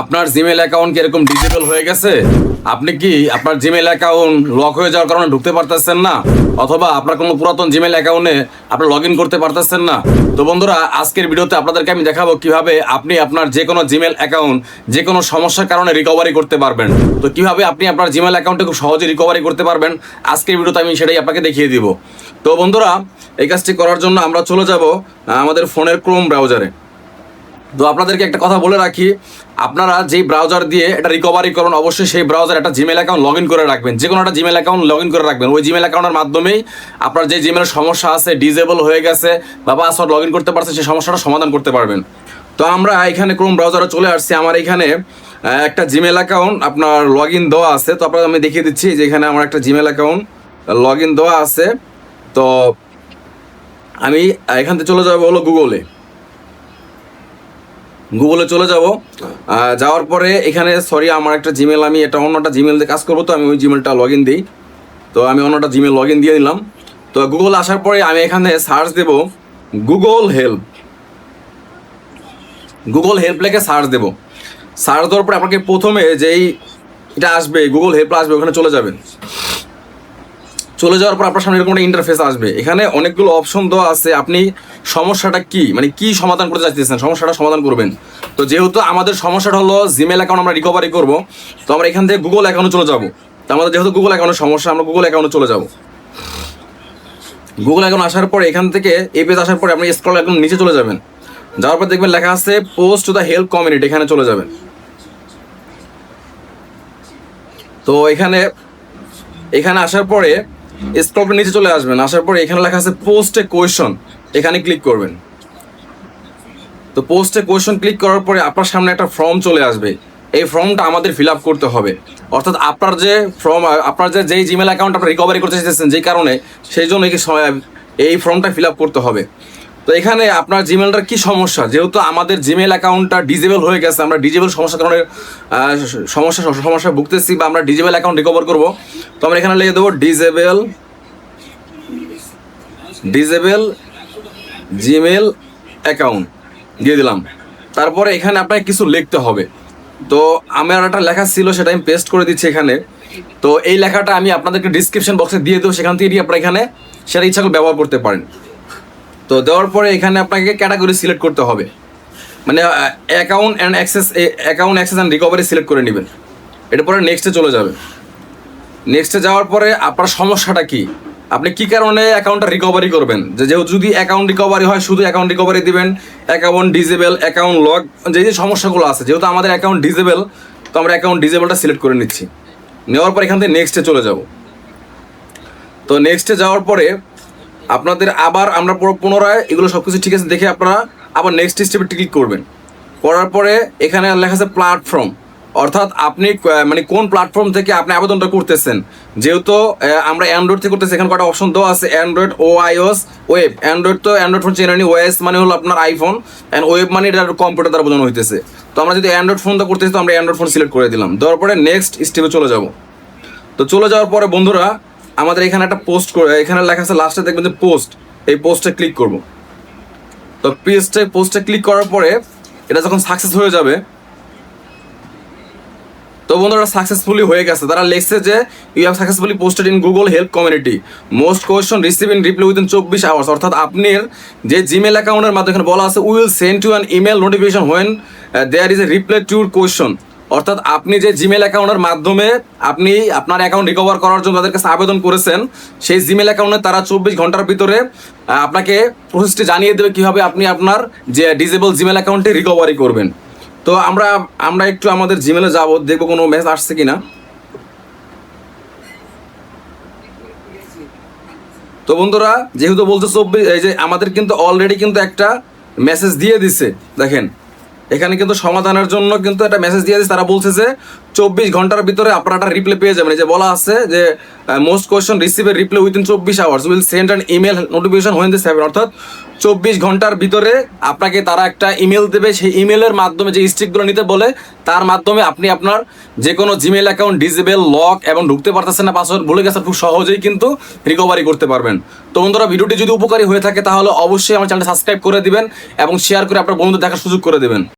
আপনার Gmail account কি এরকম ডিজিটাল হয়ে গেছে? আপনি কি আপনার জিমেল অ্যাকাউন্ট লক হয়ে যাওয়ার কারণে ঢুকতে পারতেছেন না? অথবা আপনার কোনো পুরাতন জিমেল অ্যাকাউন্টে আপনি লগ ইন করতে পারতেছেন না? তো বন্ধুরা, আজকের ভিডিওতে আপনাদেরকে আমি দেখাবো কীভাবে আপনি আপনার যে কোনো জিমেল অ্যাকাউন্ট যে কোনো সমস্যার কারণে রিকভারি করতে পারবেন। তো কীভাবে আপনি আপনার জিমেল অ্যাকাউন্টে খুব সহজে রিকভারি করতে পারবেন, আজকের ভিডিওতে আমি সেটাই আপনাকে দেখিয়ে দিব। তো বন্ধুরা, এই কাজটি করার জন্য আমরা চলে যাব আমাদের ফোনের ক্রোম ব্রাউজারে তো আপনাদেরকে একটা কথা বলে রাখি, আপনারা যেই ব্রাউজার দিয়ে এটা রিকভারি করুন, অবশ্যই সেই ব্রাউজার একটা জিমেল অ্যাকাউন্ট লগ করে রাখবেন। যে কোনো একটা জিমেল অ্যাকাউন্ট লগ করে রাখবেন। ওই জিমেল অ্যাকাউন্টের মাধ্যমেই আপনার যে জিমেলের সমস্যা আছে ডিজেবল হয়ে গেছে বা পাসওয়ার্ড লগ করতে পারছে সেই সমস্যাটা সমাধান করতে পারবেন। তো আমরা এখানে ক্রোম ব্রাউজারে চলে আসছি। আমার এখানে একটা জিমেল অ্যাকাউন্ট আপনার লগ ইন দেওয়া আছে। তো আপনার আমি দেখিয়ে দিচ্ছি, যে এখানে আমার একটা জিমেল অ্যাকাউন্ট লগ ইন দেওয়া আছে। তো আমি এখান থেকে চলে যাব হলো গুগলে গুগলে চলে যাব। যাওয়ার পরে এখানে সরি আমার একটা জিমেল আমি এটা অন্য একটা জিমেল দিয়ে কাজ করব তো আমি ওই জিমেলটা লগ ইন দিই। তো আমি অন্য একটা জিমেল লগ ইন দিয়ে দিলাম। তো গুগল আসার পরে আমি এখানে সার্চ দেব গুগল হেল্প গুগল হেল্প লেখে সার্চ দেব। সার্চ দেওয়ার পরে আপনাকে প্রথমে যেই এটা আসবে গুগল হেল্প আসবে ওখানে চলে যাবেন। চলে যাওয়ার পর আপনার সামনে এরকম একটা ইন্টারফেস আসবে। এখানে অনেকগুলো অপশন দেওয়া আছে। আপনি সমস্যাটা কি? মানে কি সমাধান করতে চাইতেছেন সমস্যাটা সমাধান করবেন। তো যেহেতু আমাদের সমস্যাটা হলো জিমেল অ্যাকাউন্ট আমরা রিকভারি করব, তো আমরা এখান থেকে গুগল অ্যাকাউন্টে চলে যাব। তো আমাদের যেহেতু গুগল অ্যাকাউন্টের সমস্যা, আমরা গুগল অ্যাকাউন্টে চলে যাব। গুগল অ্যাকাউন্ট আসার পরে এখান থেকে এই পেজ আসার পরে আপনি স্ক্রল একদম নিচে চলে যাবেন। যাওয়ার পর দেখবেন লেখা আছে post to the help community এখানে চলে যাবেন। তো এখানে এখানে আসার পরে স্ক্রল নিচে চলে আসবেন। আসার পরে এখানে লেখা আছে পোস্ট কোয়েশন এখানে ক্লিক করবেন। তো পোস্টে কোয়েশন ক্লিক করার পরে আপনার সামনে একটা ফর্ম চলে আসবে। এই ফর্মটা আমাদের ফিল আপ করতে হবে। অর্থাৎ আপনার যে ফর্ম আপনার যে, যেই জিমেল অ্যাকাউন্ট আপনি রিকভারি করতে চাইতেছেন যেই কারণে, সেই জন্য এই ফর্মটা ফিল আপ করতে হবে। তো এখানে আপনার জিমেলটার কি সমস্যা? যেহেতু আমাদের জিমেল অ্যাকাউন্টটা ডিজেবল হয়ে গেছে, আমরা ডিজেবল সমস্যার কারণে সমস্যা সমস্যা ভুগতেছি বা আমরা ডিজেবল অ্যাকাউন্ট রিকভার করব, তো আমরা এখানে লিখে দেবো ডিজেবল ডিজেবল জিমেল অ্যাকাউন্ট দিয়ে দিলাম। তারপরে এখানে আপনাকে কিছু লিখতে হবে। তো আমার একটা লেখা ছিল, সেটা আমি পেস্ট করে দিচ্ছি এখানে। তো এই লেখাটা আমি আপনাদেরকে ডিসক্রিপশন বক্সে দিয়ে দেবো, সেখান থেকে আপনারা এখানে সেটা ইচ্ছা করে ব্যবহার করতে পারেন। তো দেওয়ার পরে এখানে আপনাকে ক্যাটাগরি সিলেক্ট করতে হবে। মানে account and access account access and recovery select করে নেবেন। এটা পরে নেক্সটে চলে যাবে। নেক্সটে যাওয়ার পরে আপনার সমস্যাটা কি? আপনি কি কারণে অ্যাকাউন্টটা রিকভারি করবেন? যে যেহেতু যদি অ্যাকাউন্ট রিকভারি হয়, শুধু অ্যাকাউন্ট রিকভারি দিবেন অ্যাকাউন্ট ডিজেবল অ্যাকাউন্ট লক যে যে সমস্যাগুলো আছে, যেহেতু আমাদের অ্যাকাউন্ট ডিজেবল তো আমরা অ্যাকাউন্ট ডিজেবলটা সিলেক্ট করে নিচ্ছি। নেওয়ার পর এখান থেকে নেক্সটে চলে যাব। তো নেক্সটে যাওয়ার পরে আপনাদের আবার আমরা পুনরায় এগুলো সব কিছু ঠিক আছে দেখে আপনারা আবার নেক্সট স্টেপে ক্লিক করবেন। করার পরে এখানে লেখা আছে প্ল্যাটফর্ম অর্থাৎ আপনি মানে কোন প্ল্যাটফর্ম থেকে আপনি আবেদনটা করতেছেন? যেহেতু আমরা অ্যান্ড্রয়েড থেকে করতেছি, এখানে কটা অপশন দেওয়া আছে? অ্যান্ড্রয়েড ও আইওস ওয়েব অ্যান্ড্রয়েড তো অ্যান্ড্রয়েড ফোন চেনে নি ওএস মানে হলো আপনার আইফোন অ্যান্ড ওয়েব মানে এটা কম্পিউটার দ্বারা বোঝানো হইতেছে। তো আমরা যদি অ্যান্ড্রয়েড ফোনটা করতেছি, তো আমরা অ্যান্ড্রয়েড ফোন সিলেক্ট করে দিলাম। দেওয়ার পরে নেক্সট স্টেপে চলে যাব। তো চলে যাওয়ার পরে বন্ধুরা, আমাদের এখানে একটা পোস্ট এখানে লেখা আছে লাস্টে দেখবেন যে পোস্ট এই পোস্টে ক্লিক করব। তো পেজটে পোস্টে ক্লিক করার পরে, এটা যখন সাকসেস হয়ে যাবে তো বন্ধুরা সাকসেসফুলি হয়ে গেছে। তারা লিখছে যে you have successfully posted in Google help community most question receive in reply within চব্বিশ আওয়ার্স অর্থাৎ আপনার যে জিমেল অ্যাকাউন্টের মাধ্যমে এখানে বলা আছে will send to an email notification when there is a reply to question অর্থাৎ আপনি যে জিমেল অ্যাকাউন্টের মাধ্যমে আপনি আপনার অ্যাকাউন্ট রিকভার করার জন্য তাদের কাছে আবেদন করেছেন, সেই জিমেল অ্যাকাউন্টে তারা চব্বিশ ঘণ্টার ভিতরে আপনাকে প্রসেসটি জানিয়ে দেবে কীভাবে আপনি আপনার যে ডিজেবল জিমেল অ্যাকাউন্টে রিকভারি করবেন। তো আমরা আমরা একটু আমাদের জিমেলে যাব, দেখব কোনো মেসেজ আসছে কিনা। তো বন্ধুরা, যেহেতু বলছে চব্বিশ, এই যে আমাদের কিন্তু অলরেডি কিন্তু একটা মেসেজ দিয়ে দিছে, দেখেন। এখানে কিন্তু সমাধানের জন্য কিন্তু একটা মেসেজ দিয়ে দিচ্ছে তারা বলছে যে চব্বিশ ঘণ্টার ভিতরে আপনারা একটা রিপ্লাই পেয়ে যাবেন। যে বলা আছে যে মোস্ট কোয়েশন রিসিভের রিপ্লাই উইদিন চব্বিশ hours will send an email notification when this haven অর্থাৎ চব্বিশ ঘণ্টার ভিতরে আপনাকে তারা একটা ইমেল দেবে। সেই ইমেলের মাধ্যমে যে স্ট্রিকগুলো নিতে বলে, তার মাধ্যমে আপনি আপনার যে কোনো জিমেল অ্যাকাউন্ট ডিজেবেল লক এবং ঢুকতে পারতেছেন না পাসওয়ার্ড ভুলে গেছেন খুব সহজেই কিন্তু রিকভারি করতে পারবেন। তো বন্ধুরা, ভিডিওটি যদি উপকারী হয়ে থাকে, তাহলে অবশ্যই আমার চ্যানেলটা সাবস্ক্রাইব করে দিবেন এবং শেয়ার করে আপনার বন্ধুদের দেখার সুযোগ করে দেবেন।